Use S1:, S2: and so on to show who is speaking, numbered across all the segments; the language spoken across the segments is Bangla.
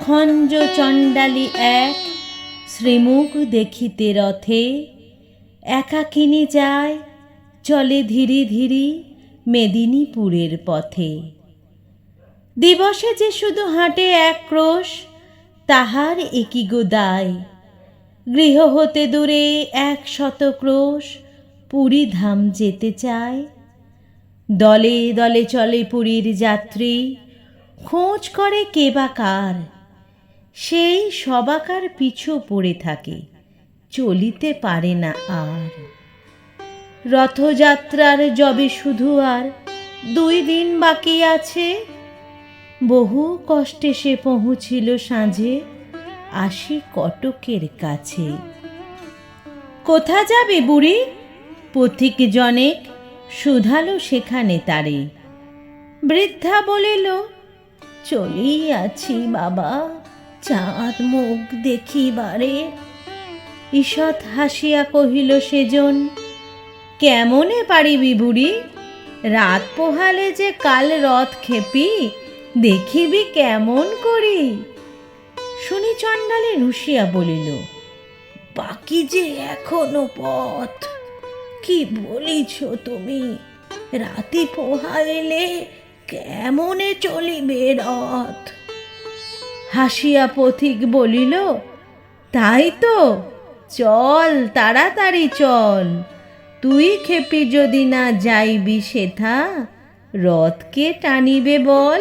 S1: খঞ্জ চণ্ডালী এক, শ্রীমুখ দেখিতে রথে। একাকিনী যায়, চলে ধীরে ধীরে মেদিনীপুরের পথে। দিবসে যে শুধু হাঁটে এক ক্রোশ, তাহার একই গো দায়। গৃহ হতে দূরে এক শত ক্রোশ, পুরী ধাম যেতে চায়। দলে দলে চলে পুরীর যাত্রী খোঁজ করে কে বা কার। সেই সবাকার পিছু পড়ে থাকে, চলিতে পারে না আর। রথযাত্রার যবে শুধু আর দুই দিন বাকি আছে। বহু কষ্টে সে পৌঁছিল সাঁঝে আসি কটকের কাছে। কোথা যাবে বুড়ি? পথিক জনেক শুধালো সেখানে তারে। বৃদ্ধা বলিল চলেই আছি বাবা, চাঁদ মুখ দেখিবারে। ঈষৎ হাসিয়া কহিল সেজন, কেমনে পারিবি বুড়ি? রাত পোহালে যে কাল রথ খেপি, দেখিবি কেমন করি? শুনি চণ্ডালে রুশিয়া বলিল, বাকি যে এখনও পথ, কি বলিছ তুমি? রাতি পোহাইলে কেমনে চলিবে রথ? হাসিয়া পথিক বলিল, তাই তো, চল, তাড়াতাড়ি চল। তুই খেপি যদি না যাইবি সেথা, রথকে টানিবে বল।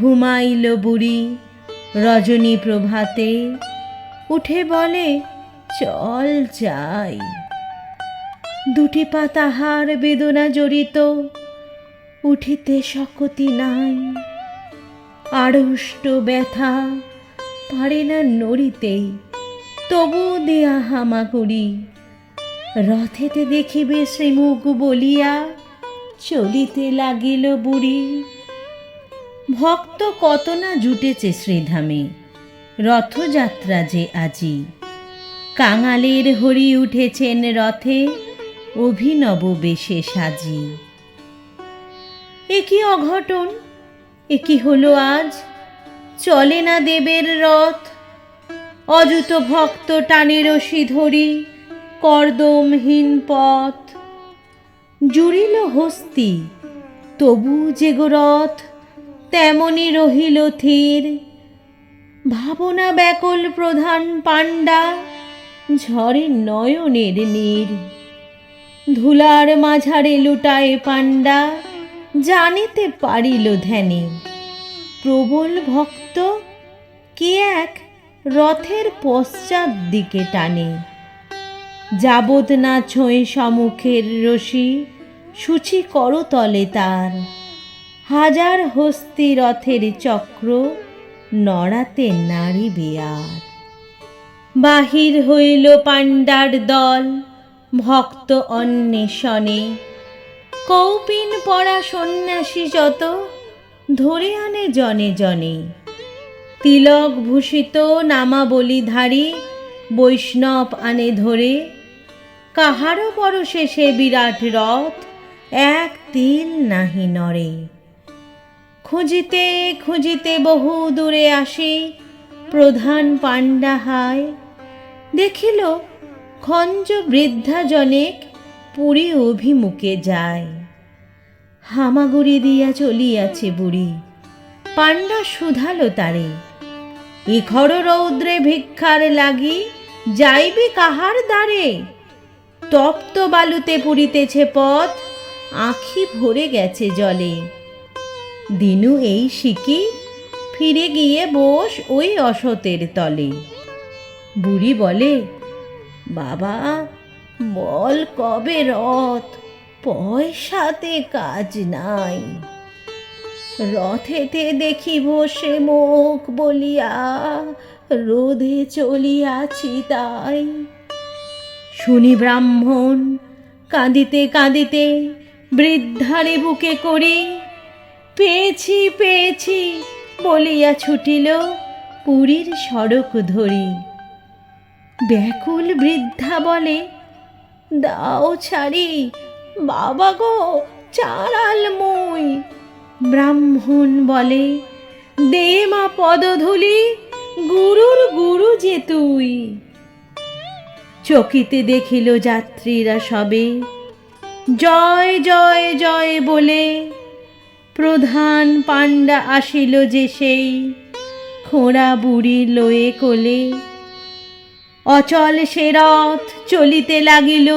S1: ঘুমাইল বুড়ি রজনী প্রভাতে, উঠে বলে, চল যাই। দুটি পা তাহার বেদনা জড়িত উঠিতে শকতি নাই। আড়ষ্ট ব্যথা পারে না নড়িতে, তবু দেয়া হামাগুড়ি। রথেতে দেখিবে শ্রীমুখ বলিয়া চলিতে লাগিল বুড়ি। ভক্ত কত না জুটেছে শ্রীধামে, রথযাত্রা যে আজি। কাঙালের হরি উঠেছেন রথে, অভিনব বেশে সাজি। একই অঘটন? একই হলো আজ? চলে না দেবের রথ। অযুত ভক্ত টানে রশি ধরি, কর্দমহীন পথ। জুড়িল হস্তি, তবু যে গো রথ, তেমনি রহিল থির ভাবনা ব্যাকুল প্রধান পাণ্ডা, ঝরে নয়নের নীর। ধুলার মাঝারে লুটায় পাণ্ডা জানিতে পারিল ধ্যানে। প্রবল ভক্ত কে এক রথের পশ্চাৎ দিকে টানে। যাবৎ না ছোঁয়ে সমুখের রশি, সূচি করতলে তার। হাজার হস্তি রথের চক্র, নড়াতে নাড়িবে আর বাহির হইল পাণ্ডার দল, ভক্ত অন্বেষণে। কৌপিন পড়া সন্ন্যাসী যত, ধরে আনে জনে জনে। তিলক ভূষিত নামাবলিধারী বৈষ্ণব আনে ধরে, কাহারও পরশে সে বিরাট রথ এক তিল নাহি নড়ে। খুঁজিতে খুঁজিতে বহু দূরে আসি, প্রধান পাণ্ডা হায়। দেখিল খঞ্জ বৃদ্ধা জনেক পুরী অভিমুখে যায়। হামাগুড়ি দিয়া চলিয়াছে বুড়ি। পাণ্ডা শুধালো তারে। ইখর রৌদ্রে ভিক্ষার লাগি যাইবি কাহার দ্বারে? তপ্ত বালুতে পুরিতেছে পথ, আখি ভরে গেছে জলে। দিনু এই শিকি ফিরে গিয়ে বস ওই অসতের তলে। বুড়ি বলে, বাবা বল কবে রথ? পয়সাতে কাজ নাই। রথেতে দেখি বসে মুখ বলিয়া, রোধে চলিয়াছি তাই। শুনি ব্রাহ্মণ, কাঁদিতে কাঁদিতে বৃদ্ধারে বুকে করি, পেয়েছি পেয়েছি বলিয়া ছুটিল পুরীর সড়ক ধরি। ব্যাকুল বৃদ্ধা বলে দাও ছাড়ি। বাবা গো, চারাল মুই। ব্রাহ্মণ বলে, দে মা পদধূলি, গুরুর গুরু যে তুই। চকিতে দেখিল যাত্রীরা সবে, জয় জয় জয় বলে, প্রধান পাণ্ডা আসিল যে সেই, খোঁড়া বুড়ি লয়ে কোলে। অচল সে রথ চলিতে লাগিল।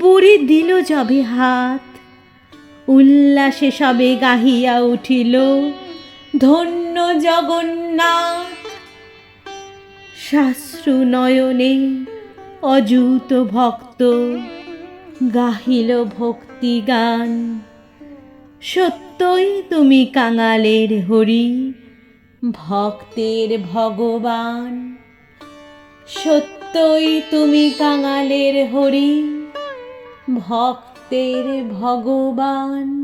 S1: বুড়ি দিল যবে হাত। উল্লাসে সবে গাহিয়া উঠিল, ধন্য জগন্নাথ! শাশ্রু নয়নে অযুত ভক্ত গাহিল ভক্তি গান। সত্যই তুমি কাঙালের হরি, ভক্তের ভগবান। সত্যই তুমি কাঙালের হরি ভক্তের ভগবান।